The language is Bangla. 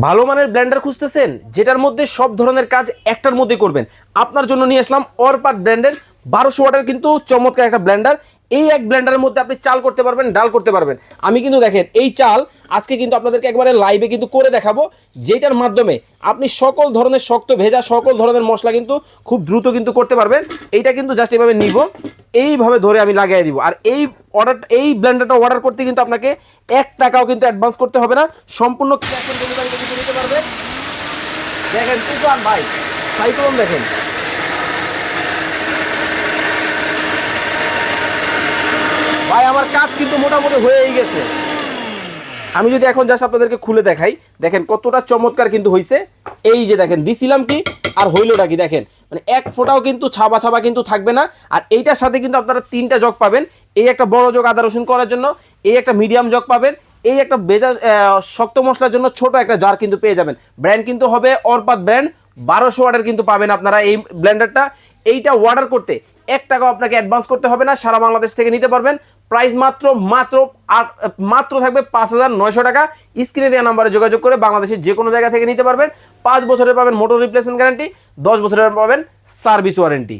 ভালো মানের ব্লেন্ডার খুঁজতেছেন, যেটার মধ্যে সব ধরনের কাজ একটার মধ্যে করবেন। আপনার জন্য নিয়ে আসলাম অরপাট ব্র্যান্ডের বারোশো ওয়াটের কিন্তু চমৎকার একটা ব্ল্যান্ডার এই এক ব্লেন্ডারের মধ্যে আপনি চাল করতে পারবেন, ডাল করতে পারবেন। আমি কিন্তু দেখেন, এই চাল আজকে কিন্তু আপনাদেরকে একবারে লাইভে কিন্তু করে দেখাবো, যেটার মাধ্যমে আপনি সকল ধরনের শক্ত ভেজা, সকল ধরনের মশলা কিন্তু খুব দ্রুত কিন্তু করতে পারবেন। এইটা কিন্তু জাস্ট এইভাবে নিব, এইভাবে ধরে আমি লাগিয়ে দিব। আর এই অর্ডার এই ব্লেন্ডারটা অর্ডার করতে কিন্তু আপনাকে এক টাকাও কিন্তু অ্যাডভান্স করতে হবে না। সম্পূর্ণ ক্যাশ অন ডেলিভারিতে কিন্তু নিতে পারবেন। দেখেন তুফান ভাই ভাই সাইক্লোন দেখেন। ভাই, আমার কাজ কিন্তু মোটামুটি হয়েই গেছে। আমি যদি এখন জাস্ট আপনাদেরকে খুলে দেখাই, দেখেন কতটা চমৎকার কিন্তু হয়েছে এই যে দেখেন, দিছিলাম কি আর হইলোটা কি? দেখেন মানে এক ফোটাও কিন্তু ছাবা ছাবা কিন্তু থাকবে না। আর এইটার সাথে কিন্তু আপনারা তিনটা জগ পাবেন। এই একটা বড় জগ আদা রসুন করার জন্য, এই একটা মিডিয়াম জগ পাবেন, এই একটা বেজা শক্ত মশলার জন্য ছোট একটা জার কিন্তু পেয়ে যাবেন। ব্র্যান্ড কিন্তু হবে অর্পাত ব্র্যান্ড বারোশো ওয়াটের কিন্তু পাবেন আপনারা এই ব্লেন্ডারটা এইটা অর্ডার করতে এক টাকাও আপনাকে অ্যাডভান্স করতে হবে না, সারা বাংলাদেশ থেকে নিতে পারবেন। প্রাইস মাত্র মাত্র মাত্র থাকবে পাঁচ হাজার নয়শো টাকা। স্ক্রিনে দেওয়া নাম্বারে যোগাযোগ করে বাংলাদেশের যে কোনো জায়গা থেকে নিতে পারবেন। পাঁচ বছরের পাবেন মোটর রিপ্লেসমেন্ট গ্যারান্টি দশ বছরের পাবেন সার্ভিস ওয়ারেন্টি